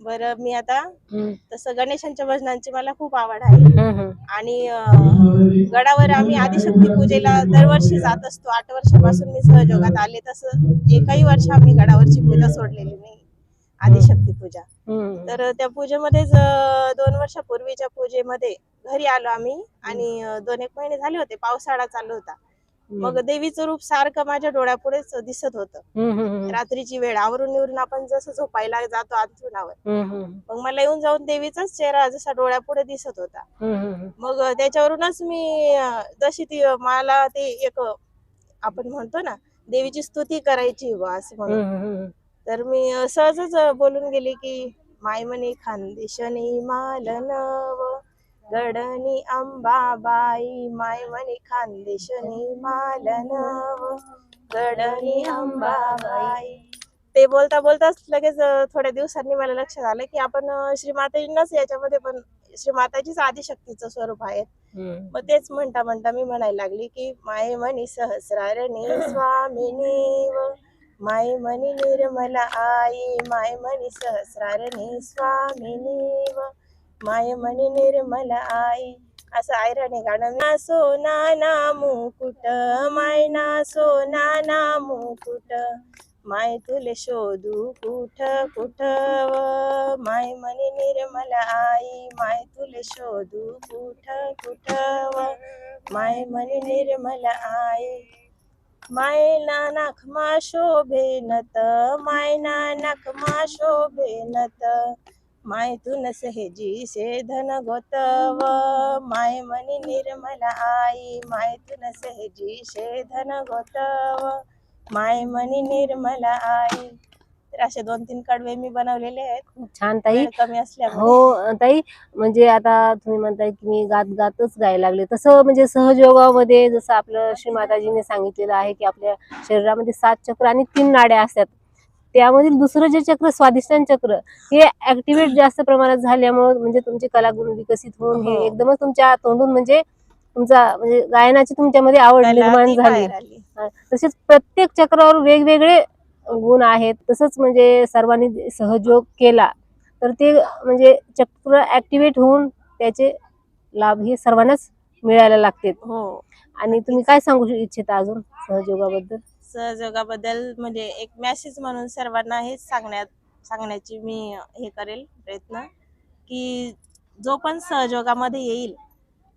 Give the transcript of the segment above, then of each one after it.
बरं मी आता तसं गणेशांच्या भजनांची मला खूप आवड आहे. आणि गडावर आम्ही आदिशक्ती पूजेला दरवर्षी जात असतो. आठ वर्षापासून मी सहयोगात आले तसं एकही वर्ष आम्ही गडावरची पूजा सोडलेली नाही. आदिशक्ती पूजा. तर त्या पूजेमध्येच दोन वर्षापूर्वीच्या पूजेमध्ये घरी आलो आम्ही. आणि दोन एक महिने झाले होते. पावसाळा चालू होता. मग देवीचं रूप सारखं माझ्या डोळ्यापुढेच दिसत होतं. रात्रीची वेळ आवरून निवरून आपण जसं झोपायला जातो अंथरुणावर मग मला येऊन जाऊन देवीचाच चेहरा जसा डोळ्यापुढे दिसत होता. मग त्याच्यावरूनच मी जशी ती मला ते एक आपण म्हणतो ना देवीची स्तुती करायची असं म्हणून. तर मी सहजच बोलून गेली की माय म्हणे खानदेशनी मालनव गडनी अंबाबाई माय म्हणे खानदेशनी मालनव गडनी अंबाबाई. ते बोलता बोलताच लगेच थोड्या दिवसांनी मला लक्षात आलं की आपण अं, श्रीमाताजींनाच याच्यामध्ये पण श्रीमाताजीच आदिशक्तीचं स्वरूप आहे. मग तेच म्हणता म्हणता मी म्हणायला लागली की माय मनी सहस्रारणी स्वामिनी माय मनी निर्मला आई माय मनी सहस्रारणी स्वामिनी व माय मनी निर्मल आई असं आयराने गाणं. ना सोना ना मुकुट माय ना सोना ना मुकुट. माय तुले शोधू कुठ कुठ माय मनी निर्मल आई माय तुले शोधू कुठ कुठ माय मनी निर्मला आई. माय ना नाखमा शोभेनत माय ना नाखमा शोभेनत माय तुन सहजी से धन गोतव. माय मनी निर्मला आई माय तुन सहजी से धन गोतव. माय मनी निर्मला आई. तर असे दोन तीन कडवे मी बनवलेले आहेत. खूप छान ताई. कमी असल्यामुळे. हो ताई म्हणजे आता तुम्ही म्हणताय की मी गात गातच गायला लागले. तसं म्हणजे सहयोगामध्ये जसं आपलं श्री माताजीने सांगितलेलं आहे की आपल्या शरीरामध्ये सात चक्र आणि तीन नाड्या असतात. त्यामधील दुसरं जे चक्र स्वादिष्टान चक्र हे ऍक्टिव्हेट जास्त प्रमाणात झाल्यामुळे म्हणजे तुमचे कलागुण विकसित होऊन हे हो. एकदमच तुमच्या तोंडून म्हणजे तुमचा म्हणजे गायनाची तुमच्यामध्ये आवड निर्माण झाली. तसेच प्रत्येक चक्रावर वेगवेगळे गुण आहेत. तसंच म्हणजे सर्वांनी सहयोग केला तर ते म्हणजे चक्र ऍक्टिव्हेट होऊन त्याचे लाभ हे सर्वांनाच मिळायला लागतात. हो. आणि तुम्ही काय सांगू इच्छिता अजून सहयोगाबद्दल? सहयोगाबद्दल म्हणजे एक मॅसेज म्हणून सर्वांना हेच सांगण्यात सांगण्याची मी हे करेल प्रयत्न की जो पण सहयोगामध्ये येईल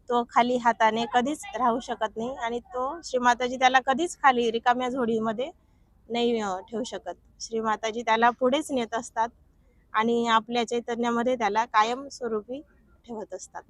तो खाली हाताने कधीच राहू शकत नाही आणि तो श्रीमाताजी त्याला कधीच खाली रिकाम्या झोडीमध्ये नाही ठेवू शकत. श्रीमाताजी त्याला पुढेच नेत असतात आणि आपल्या चैतन्यामध्ये त्याला कायम स्वरूपी ठेवत असतात.